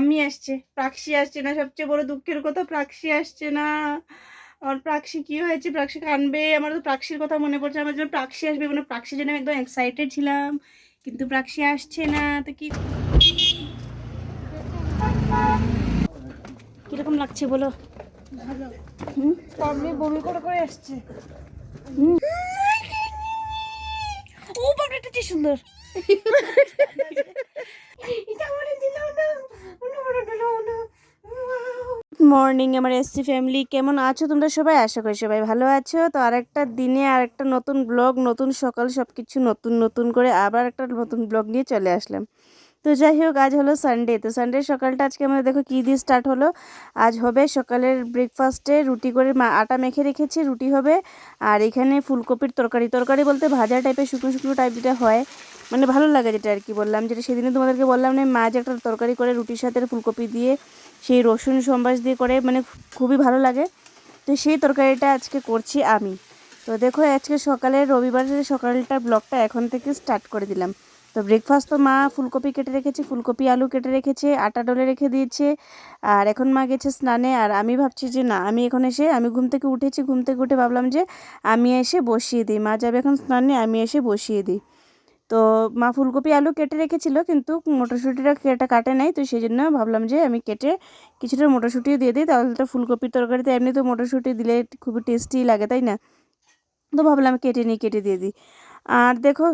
পাম্মি আসছে প্রাক্সি আসছে না সবচেয়ে বড় দুঃখের কথা প্রাক্সি আসছে না। আমার প্রাক্সি কি হয়েছে? প্রাক্সি কানবে। আমার তো প্রাক্সির কথা মনে পড়ছে আমার জন্য প্রাক্সি আসবে মানে প্রাক্সির জন্য আমি একদম এক্সাইটেড ছিলাম। কিন্তু প্রাক্সি আসছে না তো কি কীরকম লাগছে বলো? হুম? পাম্মি বমি করে করে আসছে। ও বাবা এটা কি সুন্দর এটা আমার দিলাম না মর্নিং আমার এসসি ফ্যামিলি, কেমন আছো তোমরা সবাই? আশা করি সবাই ভালো আছো। তো আরেকটা দিনে আরেকটা নতুন ব্লগ, নতুন সকাল সব কিছু নতুন নতুন করে আবার একটা নতুন ব্লগ নিয়ে চলে আসলাম। তো যাই হোক, আজ হলো সানডে তো সানডে সকালটা আজকে আমাদের দেখো কী দিয়ে স্টার্ট হলো? আজ হবে সকালের ব্রেকফাস্টে রুটি করে আটা মেখে রেখেছি, রুটি হবে। আর এখানে ফুলকপির তরকারি তরকারি বলতে ভাজা টাইপের শুকনো শুকনো টাইপ যেটা হয় মানে ভালো লাগে যেটা আর কি বললাম। যেটা সেদিনে তোমাদেরকে বললাম না, মা যে একটা তরকারি করে রুটির সাথে ফুলকপি দিয়ে, সেই রসুন সম্বাস দিয়ে করে মানে খুবই ভালো লাগে। তো সেই তরকারিটা আজকে করছি আমি। তো দেখো, আজকে সকালে রবিবারের সকালটার ব্লগটা এখন থেকে স্টার্ট করে দিলাম। তো ব্রেকফাস্ট তো মা ফুলকপি কেটে রেখেছে, ফুলকপি, আলু কেটে রেখেছে, আটা ডলে রেখে দিয়েছে। আর এখন মা গেছে স্নানে, আর আমি ভাবছি যে না, আমি এখন এসে, আমি ঘুম থেকে উঠেছি, ঘুম থেকে উঠে ভাবলাম যে আমি এসে বসিয়ে দিই। মা যাবে এখন স্নানে, আমি এসে বসিয়ে দিই। তো মা ফুলকপি, আলু কেটে রেখেছিল, কিন্তু মটরশুঁটিটা কেটে কাটে নাই, তো সেই জন্য ভাবলাম যে আমি কেটে কিছুটা মটরশুঁটিও দিয়ে দিই। তাহলে তো ফুলকপির তরকারিতে এমনি তো মটরশুঁটি দিলে খুবই টেস্টি লাগে, তাই না? তো ভাবলাম কেটে নিই, কেটে দিয়ে দিই। আর দেখো,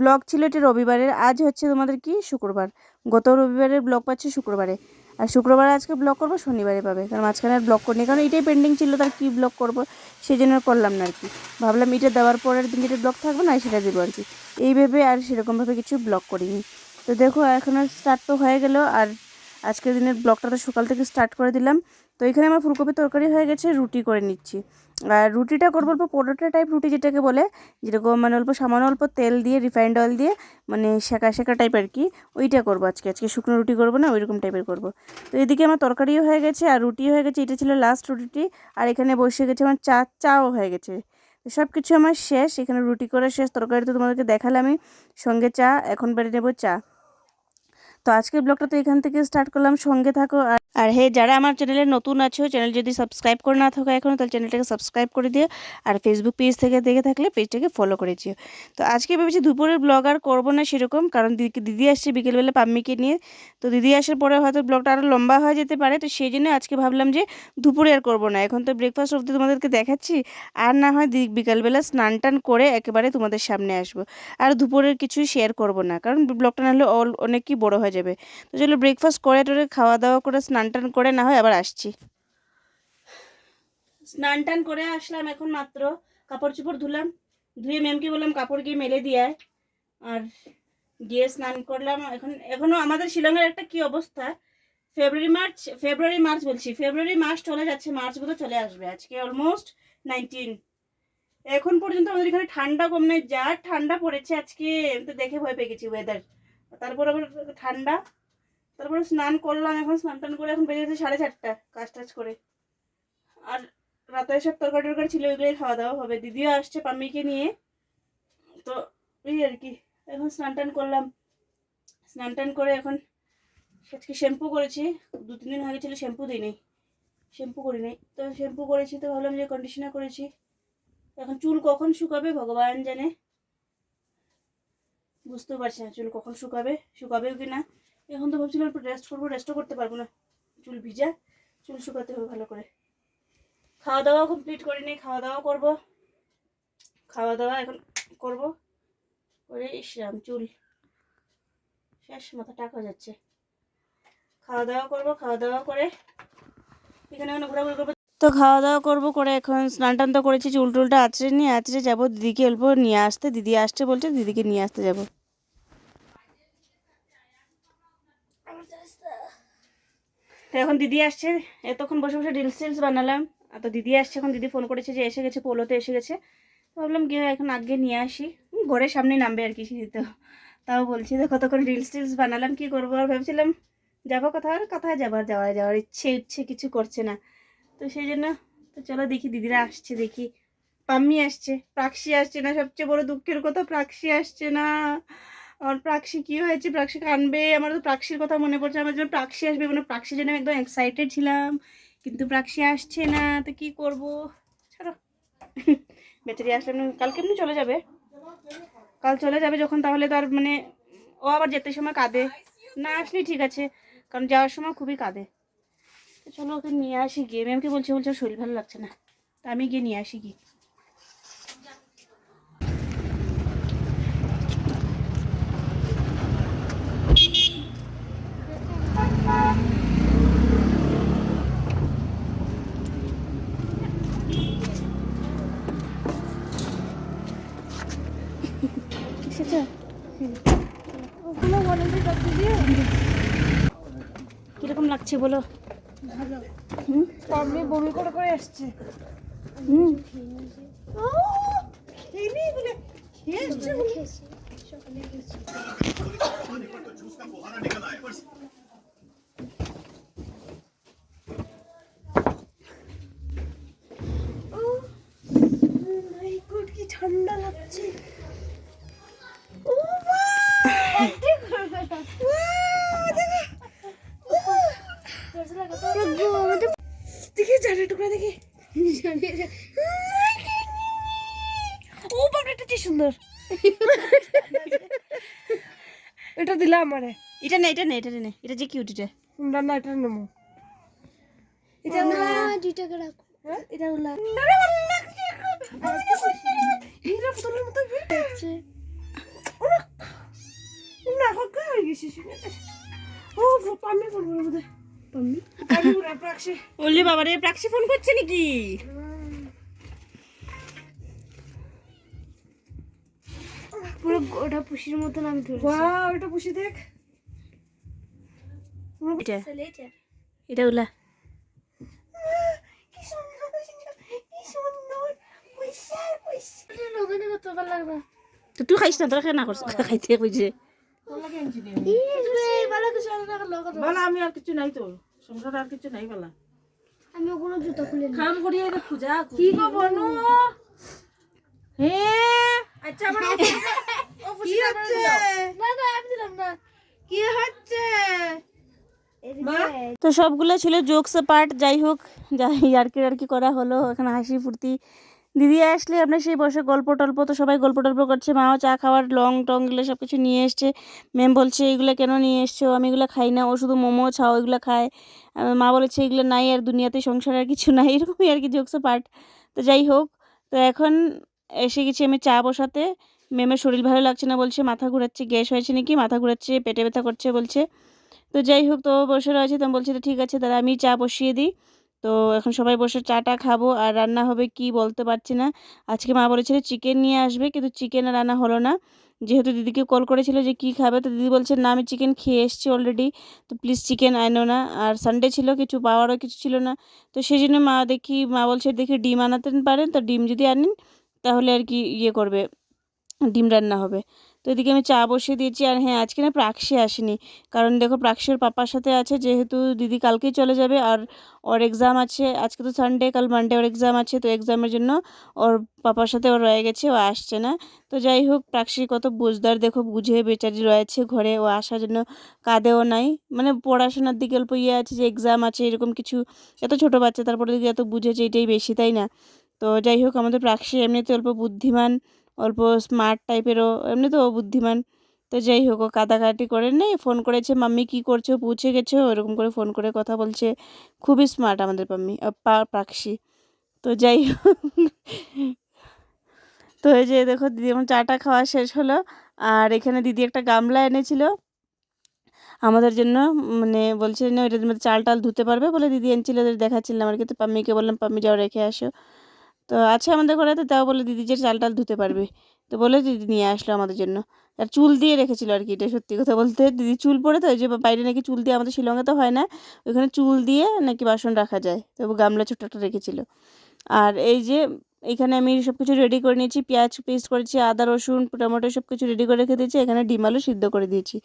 ব্লগ ছিল এটা রবিবারের, আজ হচ্ছে তোমাদের কি? শুক্রবার। গত রবিবারের ব্লগ পাচ্ছে শুক্রবারে। আর শুক্রবারে আজকে ব্লগ করব, শনিবারে পাবে। কারণ মাঝখানে আর ব্লগ করিনি, কারণ এটাই পেন্ডিং ছিল, তার কী ব্লগ করব সেই জন্য করলাম না আর কি। ভাবলাম এটা দেওয়ার পরের দিন যেটা ব্লগ থাকবে না, সেটা দেবো আর কি। এই ভেবে আর সেরকমভাবে কিছু ব্লগ করিনি। তো দেখো, এখন আর স্টার্ট তো হয়ে গেল, আর আজকের দিনের ব্লগটা তো সকাল থেকে স্টার্ট করে দিলাম। তো এখানে আমার ফুলকপির তরকারি হয়ে গেছে, রুটি করে নিচ্ছি। আর রুটিটা করব অল্প পরোটা টাইপ রুটি যেটাকে বলে, যেরকম মানে অল্প সামান্য অল্প তেল দিয়ে রিফাইন্ড অয়েল দিয়ে মানে শেখা শেখা টাইপ আর কি, ওইটা করব আজকে। আজকে শুকনো রুটি করব না, ওইরকম টাইপের করব। তো এদিকে আমার তরকারিও হয়ে গেছে আর রুটিও হয়ে গেছে, এটা ছিল লাস্ট রুটিটি আর এখানে বসে গেছে আমার চা, চাও হয়ে গেছে। সব কিছু আমার শেষ, এখানে রুটি করে শেষ। তরকারি তো তোমাদেরকে দেখালামই সঙ্গে চা, এখন বেড়ে নেব চা। তো আজকের ব্লগটা তো এখান থেকে স্টার্ট করলাম, সঙ্গে থাকো আর আর হে, যারা আমার চ্যানেলে নতুন আছো, চ্যানেল যদি সাবস্ক্রাইব করে না থাকো এখনও তাহলে চ্যানেলটাকে সাবস্ক্রাইব করে দিও। আর ফেসবুক পেজ থেকে দেখে থাকলে পেজটাকে ফলো করে দিও তো আজকে ভেবেছি দুপুরের ব্লগ আর করব না সেরকম, কারণ দিদি দিদি আসছে বিকেলবেলা পাম্মিকে নিয়ে। তো দিদি আসার পরে হয়তো ব্লগটা আরও লম্বা হয়ে যেতে পারে, তো সেই জন্য আজকে ভাবলাম যে দুপুরে আর করব না। এখন তো ব্রেকফাস্ট অবধি তোমাদেরকে দেখাচ্ছি, আর না হয় দি- বিকালবেলা স্নান টান করে একেবারে তোমাদের সামনে আসব। আর দুপুরের কিছুই শেয়ার করব না, কারণ ব্লগটা নাহলে অল, অনেকই বড় হয়ে যাবে। তো চলো ব্রেকফাস্ট করে টোরে খাওয়া দাওয়া করে স্নান টান করে না হয় আবার আসছি। স্নান টান করে আসলাম এখন মাত্র, কাপড় চোপড় ধুলাম, ধুয়ে ম্যামকে বললাম কাপড় গিয়ে মেলে দিয়ে। আর গিয়ে স্নান করলাম, এখন, এখনও আমাদের শিলংয়ের একটা কি অবস্থা? ফেব্রুয়ারি, মার্চ ফেব্রুয়ারি, মার্চ বলছি, ফেব্রুয়ারি মাস চলে যাচ্ছে, মার্চ বোধহয় চলে আসবে আজকে অলমোস্ট নাইনটিন এখন পর্যন্ত আমাদের এখানে ঠান্ডা কম নেই, যা ঠান্ডা পড়েছে আজকে তো দেখে ভয় পেয়ে গেছি ওয়েদার তারপর আবার ঠান্ডা তারপরে স্নান করলাম, এখন স্নান টান করে এখন বেজে গেছে সাড়ে চারটা, কাজ টাজ করে। আর রাতে সব তরকারি টরকারি ছিল, ওইগুলোই খাওয়া দাওয়া হবে। দিদিও আসছে পাম্মিকে নিয়ে। তো এই আর কি, এখন স্নান টান করলাম। স্নান টান করে এখন আজকে শ্যাম্পু করেছি। দু, তিন দিন আগে ছিল, শ্যাম্পু দিই দিইনি। শ্যাম্পু করি নাই তো শ্যাম্পু করেছি, তো ভাবলাম যে কন্ডিশনার করেছি। এখন চুল কখন শুকাবে, ভগবান জানে। বুঝতেও পারছি না চুল কখন শুকাবে, শুকাবেও কি না এখন তো ভাবছিলাম একটু রেস্ট করব রেস্টও করতে পারব না। চুল ভিজা, চুল শুকাতে হবে ভালো করে। খাওয়া দাওয়া কমপ্লিট করিনি খাওয়া দাওয়া করব। খাওয়া দাওয়া এখন করব। করে ইসরাম চুল। শেষ মাথা টাকা যাচ্ছে। খাওয়া দাওয়া করব খাওয়া দাওয়া করে এখানে ওখানে ঘোরাঘুরি করব। তো খাওয়া দাওয়া করব, করে এখন স্নান টান তো করেছি চুল টুলটা আছড়ে নিয়ে আছড়ে যাব। দিদিকে অল্প নিয়ে আসতে। দিদি আসছে বলছে, দিদিকে নিয়ে আসতে যাব। তো এখন দিদি আসছে, এতক্ষণ বসে বসে রিলস টিলস বানালাম। তো দিদি আসছে, এখন দিদি ফোন করেছে যে এসে গেছে, পোলোতে এসে গেছে। তো ভাবলাম গিয়ে এখন আগে নিয়ে আসি। ঘরের সামনে নামবে আর কি সিঁড়িতে তাও বলছি তো কতক্ষণ রিলস টিলস বানালাম, কি করব? আর ভেবেছিলাম যাব কোথাও, আর কোথায় যাবার যাওয়া যাওয়ার ইচ্ছে ইচ্ছে কিছু করছে না। তো সেই জন্য, তো চলো দেখি, দিদিরা আসছে দেখি। পাম্মি আসছে, প্রাক্সি আসছে না, সবচেয়ে বড় দুঃখের কথা, প্রাক্সি আসছে না। আমার প্রাক্সি কি হয়েছে? প্রাক্সি কানবে। আমার তো প্রাক্সির কথা মনে পড়ছে। আমার জন্য প্রাক্সি আসবে মানে প্রাক্সির জন্য একদম এক্সাইটেড ছিলাম। কিন্তু প্রাক্সি আসছে না। তো কি করব? ছাড়ো। বেচারি আসলে কালকে এমনি চলে যাবে? কাল চলে যাবে যখন তাহলে তার মানে ও আবার যেতে সময় কাঁদে। না, আসলে ঠিক আছে। কারণ যাওয়ার সময় খুবই কাঁদে। চলো ওকে নিয়ে আসি গিয়ে। ম্যামকে বলছে বলছে শরীর ভালো লাগছে না। তা আমি গিয়ে নিয়ে আসি গিয়ে। এসেছে? ওগুলো দিয়ে কীরকম লাগছে বলো? ভালো হুম? আমি বমি করে করে আসছে হুম। ও খেয়ে নিয়ে বলে খেয়ে আসছে বলে গড কি ঠান্ডা লাগছে? ও দেখি। জানে টুকরা দেখি। ও বাবা এটা কি সুন্দর। এটা দিলাম আমারে। এটা নে এটা নে এটা নে এটা যে কিউট এটা। না না এটা নেব। এটা দুই টাকা রাখো। হ্যাঁ? এটা উলা হীরা পুতুলের মতো কি না হকা হয়ে গেছে ও পামি পড়ব বোধ পামি পামি পুরা প্রাক্সে। বললি বাবা রে প্রাক্সি ফোন করছে নাকি? পুরো ওটা পুষির মতন আমি ধরেছি। ওয়াও এটা পুষি দেখ। এটা? এটা উলা কি সুন্দর কি সুন্দর পয়সা পয়সা এটা লগাতে কত ভালো লাগবে তো তুই খাইস না তোরা না করছিস খাইতে কইছে বালা আমি আর কিছু নাই তো। সংসার আর কিছু নাই বালা। আমি ওগুলো জুতা খুলে কাম করিয়ে রে পূজা কি গো বনু? হে? আচ্ছা আমার কি হচ্ছে? না না আমি দিলাম না। কি হচ্ছে? তো সবগুলো ছিল জোকস পার্ট যাই হোক যাই আর কি আর কি করা হলো এখানে হাসি ফুর্তি। দিদি আসলে আপনার সেই বসে গল্প টল্প তো সবাই গল্প টল্প করছে। মাও চা খাওয়ার, লং টং এগুলো সব কিছু নিয়ে এসছে। ম্যাম বলছে এগুলো কেন নিয়ে এসছো? আমি এগুলো খাই না। ও শুধু মোমো, ছাও এগুলো খায়। মা বলেছে, এগুলো নাই আর দুনিয়াতে সংসার আর কিছু নাই। এরকমই আর কি জোকস পার্ট তো যাই হোক, তো এখন এসে গেছি আমি চা বসাতে। ম্যামের শরীর ভালো লাগছে না বলছে, মাথা ঘুরাচ্ছে, গ্যাস হয়েছে নাকি? মাথা ঘুরাচ্ছে, পেটে ব্যথা করছে বলছে। তো যাই হোক, তো বসে রয়েছে, তো বলছি ঠিক আছে, তাহলে আমি চা বসিয়ে দিই। তো এখন সবাই বসে চাটা খাব, আর রান্না হবে কি বলতে পারছি না। আজকে মা বলেছিল চিকেন নিয়ে আসবে, কিন্তু চিকেন রান্না হলো না। যেহেতু দিদিকে কল করেছিল যে কি খাবে, তো দিদি বলছে, না, আমি চিকেন খেয়ে এসেছি অলরেডি তো প্লিজ চিকেন আনো না। আর সানডে ছিল, কিছু পাওয়ারও কিছু ছিল না। তো সেই জন্য মা দেখি, মা বলছে, দেখি ডিম আনাতে পারেন, তো ডিম যদি আনেন, তাহলে আর কি ইয়ে করবে, ডিম রান্না হবে। তো এদিকে আমি চা বসিয়ে দিয়েছি আর হ্যাঁ আজকে না প্রাক্সি আসেনি। কারণ দেখো প্রাক্সির পাপার সাথে আছে, যেহেতু দিদি কালকেই চলে যাবে আর ওর এক্সাম আছে। আজকে তো সানডে কাল মানডে ওর এক্সাম আছে, তো এক্সামের জন্য ওর পাপার সাথে ও রয়ে গেছে, ও আসছে না। তো যাই হোক প্রাক্সি কত বুঝদার দেখো বুঝে বেচারি রয়েছে ঘরে, ও আসার জন্য কাঁদেও নাই। মানে পড়াশোনার দিকে অল্প ইয়ে আছে, যে এক্সাম আছে, এরকম কিছু এত ছোটো বাচ্চা, তারপরে এত বুঝেছে, এটাই বেশি, তাই না? তো যাই হোক, আমাদের প্রাক্সি এমনিতে অল্প বুদ্ধিমান অল্প স্মার্ট টাইপেরও এমনি তো বুদ্ধিমান। তো যাই হোক কাদাকাটি করে নেই ফোন করেছে মাম্মি কী করছ? পৌঁছে গেছো? এরকম করে ফোন করে কথা বলছে। খুবই স্মার্ট আমাদের পাম্মি আহ, পা- পাকসি তো যাই হোক তো এই যে দেখো দিদি আমার চাটা খাওয়া শেষ হলো আর এখানে দিদি একটা গামলা এনেছিল। আমাদের জন্য মানে বলছে ওইটার মধ্যে চাল টাল ধুতে পারবে? বলে দিদি এনেছিল দেখাচ্ছিলাম আর কি। তো পাম্মিকে বললাম পাম্মি যাও রেখে আসো। তো আছে আমাদের ঘরে, তো তাও বলে দিদি যে চাল টাল ধুতে পারবে। তো বলে দিদি নিয়ে আসলো আমাদের জন্য। আর চুল দিয়ে রেখেছিল আর কি, এটা সত্যি কথা বলতে। দিদি চুল পরে তো ওই যে বাইরে নাকি চুল দিয়ে আমাদের শিলংয়ে তো হয় না, ওইখানে চুল দিয়ে নাকি বাসন রাখা যায়। তবু গামলা ছোট্ট একটা রেখেছিল। আর এই যে এখানে আমি সব কিছু রেডি করে নিয়েছি, পেঁয়াজ পেস্ট করেছি, আদা, রসুন, টমেটো সব কিছু রেডি করে রেখে দিয়েছি, এখানে ডিম আলু সিদ্ধ করে দিয়েছি।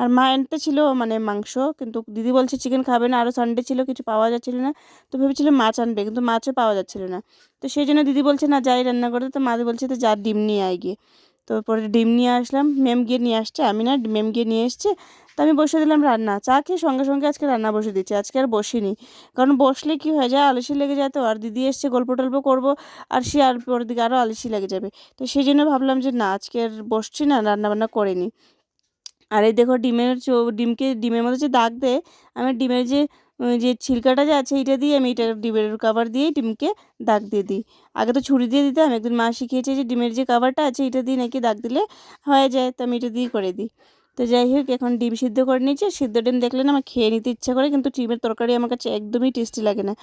আর মায়েরটা ছিল মানে মাংস, কিন্তু দিদি বলছে চিকেন খাবে না আরও সানডে ছিল, কিছু পাওয়া যাচ্ছিল না, তো ভেবেছিল মাছ আনবে, কিন্তু মাছও পাওয়া যাচ্ছিল না। তো সেই জন্য দিদি বলছে, না, যাই রান্না করতে। তো মা বলছে, তো যা, ডিম নিয়ে আয় গিয়ে। তো পরে ডিম নিয়ে আসলাম, ম্যাম গিয়ে নিয়ে আসছে, আমি না ম্যাম গিয়ে নিয়ে এসছে, তো আমি বসে দিলাম রান্না, চা খেয়ে সঙ্গে সঙ্গে আজকে রান্না বসে দিচ্ছি আজকে আর বসিনি, কারণ বসলে কি হয়ে যায়, আলসি লেগে যায় তো, আর দিদি এসছে, গল্প টল্প করব, আর সে আর পরের দিকে আরও আলসি লেগে যাবে, তো সেই জন্য ভাবলাম যে না, আজকে আর বসছি না, রান্না বান্না করিনি, আর এই দেখো ডিমের ডিমকে, ডিমের মধ্যে যে দাগ দেয়, আমি ডিমের যে যে ছিলকাটা যে আছে এইটা দিয়ে আমি এটা ডিমের কাভার দিয়েই ডিমকে দাগ দিয়ে দিই। আগে তো ছুরি দিয়ে দিতাম, একদিন মা শিখিয়েছে যে ডিমের যে কাভারটা আছে এটা দিয়ে নাকি দাগ দিলে হয়ে যায়, তো আমি এটা দিয়ে করে দিই। তো যাই হোক, এখন ডিম সিদ্ধ করে নিয়েছি সিদ্ধ ডিম দেখলে না আমার খেয়ে নিতে ইচ্ছা করে, কিন্তু ডিমের তরকারি আমার কাছে একদমই টেস্টি লাগে না।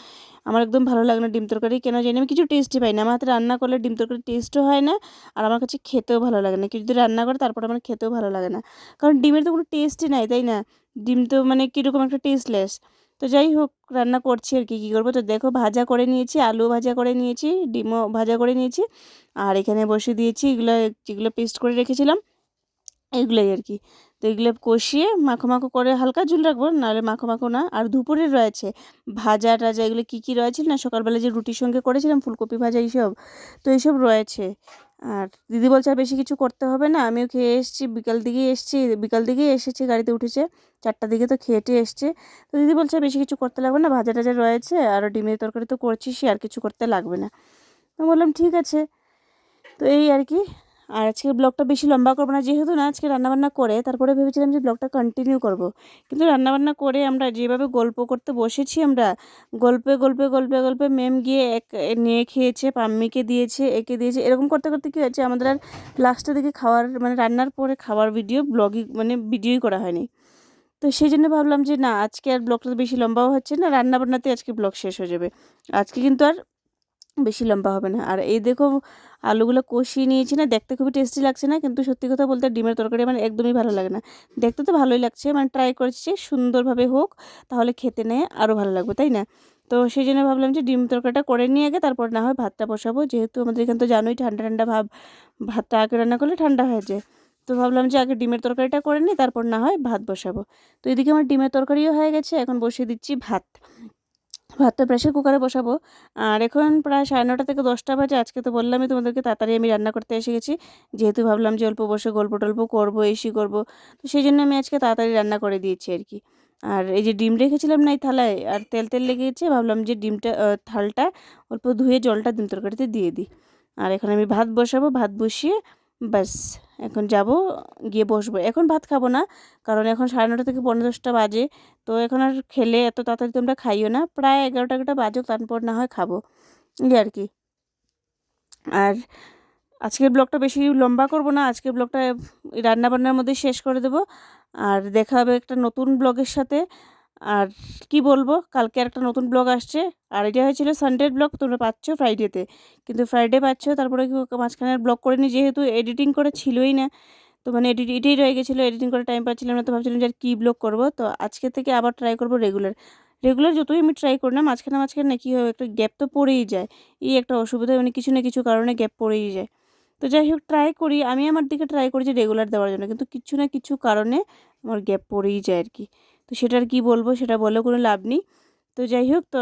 আমার একদম ভালো লাগে না ডিম তরকারি, কেন জানি আমি কিছু টেস্টি পাই না। আমার হাতে রান্না করলে ডিম তরকারি টেস্টও হয় না, আর আমার কাছে খেতেও ভালো লাগে না। কেউ যদি রান্না করে, তারপর আমার খেতেও ভালো লাগে না। কারণ ডিমের তো কোনো টেস্টই নাই, তাই না? ডিম তো মানে কীরকম একটা টেস্টলেস তো যাই হোক, রান্না করছি আর কি, কী করব? তো দেখো ভাজা করে নিয়েছি আলু ভাজা করে নিয়েছি, ডিমও ভাজা করে নিয়েছি, আর এখানে বসে দিয়েছি এগুলো, যেগুলো পেস্ট করে রেখেছিলাম, এগুলোই আর কি। তো এগুলো কষিয়ে মাখো মাখো করে হালকা ঝুল রাখব, নাহলে মাখো মাখো না। আর দুপুরে রয়েছে ভাজা টাজা, এগুলো কী কী রয়েছে না? সকালবেলা যে রুটির সঙ্গে করেছিলাম, ফুলকপি ভাজা, এইসব। তো এইসব রয়েছে। আর দিদি বলছে আর বেশি কিছু করতে হবে না। আমিও খেয়ে এসেছি, বিকাল দিকেই এসেছি, বিকাল দিকেই এসেছি, গাড়িতে উঠেছে, চারটার দিকে তো খেয়েটে এসছে। তো দিদি বলছে বেশি কিছু করতে লাগবে না, ভাজা টাজা রয়েছে, আর ডিমের তরকারি তো করছিসই, আর কিছু করতে লাগবে না। তো বললাম, ঠিক আছে। তো এই আর কি আর আজকে ব্লগটা বেশি লম্বা করব না, যেহেতু না আজকে রান্নাবান্না করে, তারপরে ভেবেছিলাম যে ব্লগটা কন্টিনিউ করব। কিন্তু রান্নাবান্না করে আমরা যেভাবে গল্প করতে বসেছি আমরা, গল্পে গল্পে গল্পে গল্পে মেম গিয়ে এক নিয়ে খেয়েছে, পাম্মিকে দিয়েছে, একে দিয়েছে, এরকম করতে করতে কী হয়েছে, আমাদের আর লাস্টের দিকে খাওয়ার মানে রান্নার পরে খাওয়ার ভিডিও ব্লগই মানে ভিডিওই করা হয়নি তো সেই জন্য ভাবলাম যে না, আজকে আর ব্লগটা বেশি লম্বাও হচ্ছে না রান্না বান্নাতে আজকে ব্লগ শেষ হয়ে যাবে আজকে কিন্তু আর বেশি লম্বা হবে না। আর এই দেখো, আলুগুলো কষিয়ে নিয়েছি না, দেখতে খুবই টেস্টি লাগছে না, কিন্তু সত্যি কথা বলতে ডিমের তরকারি আমার একদমই ভালো লাগে না। দেখতে তো ভালোই লাগছে মানে ট্রাই করেছি সুন্দরভাবে হোক, তাহলে খেতে নেয় আরও ভালো লাগবে, তাই না? তো সেই জন্য ভাবলাম যে ডিম তরকারিটা করে নিয়ে আগে, তারপর না হয় ভাতটা বসাবো, যেহেতু আমাদের এখানে তো জানোই ঠান্ডা ঠান্ডা ভাব, ভাতটা আগে রান্না করলে ঠান্ডা হয়ে যায়। তো ভাবলাম যে আগে ডিমের তরকারিটা করে নিই, তারপর না হয় ভাত বসাবো। তো এদিকে আমার ডিমের তরকারিও হয়ে গেছে, এখন বসিয়ে দিচ্ছি ভাত। ভাতটা প্রেশার কুকারে বসাবো। আর এখন প্রায় সাড়ে নটা থেকে দশটা বাজে, আজকে তো বললামই তোমাদেরকে তাড়াতাড়ি আমি রান্না করতে এসে গেছি। যেহেতু ভাবলাম যে অল্প বসে গল্প টল্প করব, এসি করব, তো সেই জন্য আমি আজকে তাড়াতাড়ি রান্না করে দিয়েছি আর কি। আর এই যে ডিম রেখেছিলাম না এই থালায়, আর তেল তেল লেগে গেছে ভাবলাম যে ডিমটা থালটা অল্প ধুয়ে জলটা ডিম তরকারিতে দিয়ে দিই। আর এখন আমি ভাত বসাবো, ভাত বসিয়ে ব্যাস, এখন যাব, গিয়ে বসবো। এখন ভাত খাব না, কারণ এখন সাড়ে নটা থেকে পনেরো দশটা বাজে, তো এখন আর খেলে এত তাড়াতাড়ি তোমরা খাইও না, প্রায় এগারোটা এগারোটা বাজুক, তারপর না হয় খাব, এই আর কি। আর আজকের ব্লগটা বেশি লম্বা করব না, আজকের ব্লগটা রান্নাবান্নার মধ্যে শেষ করে দেবো, আর দেখা হবে একটা নতুন ব্লগের সাথে। আর কি বলব? কালকে একটা নতুন ব্লগ আসছে। আর এটা হয়েছিল সানডের ব্লগ, তোমরা পাচ্ছ ফ্রাইডেতে কিন্তু ফ্রাইডে পাচ্ছ, তারপরে মাঝখানে ব্লগ করিনি, যেহেতু এডিটিং করে ছিলই না। তো মানে এডিট এটাই রয়ে গেছিল এডিটিং করে টাইম পাচ্ছিলাম না, তো ভাবছিলাম যে আর কী ব্লগ করব। তো আজকে থেকে আবার ট্রাই করব রেগুলার রেগুলার যতই আমি ট্রাই করি না, মাঝখানে মাঝখানে না কী হবে একটা গ্যাপ তো পড়েই যায়। এই একটা অসুবিধা মানে কিছু না কিছু কারণে গ্যাপ পড়েই যায়। তো যাই হোক ট্রাই করি। আমি আমার দিকে ট্রাই করি যে রেগুলার দেওয়ার জন্য, কিন্তু কিছু না কিছু কারণে আমার গ্যাপ পড়েই যায় আর কি। তো সেটার কি বলব, সেটা বলেও কোনো লাভ নেই। তো যাই হোক, তো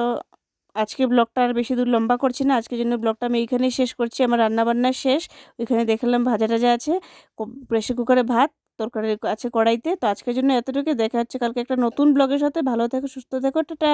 আজকে ব্লগটা আর বেশি দূর লম্বা করছি না। আজকের জন্য ব্লগটা আমি এইখানেই শেষ করছি। আমার রান্নাবান্না শেষ। ওইখানে দেখালাম ভাজা টাজা আছে প্রেশার কুকারে ভাত, তরকারি আছে কড়াইতে। তো আজকের জন্য এতটুকু দেখা হচ্ছে কালকে একটা নতুন ব্লগের সাথে। ভালো থেকো, সুস্থ থেকো। টাটা।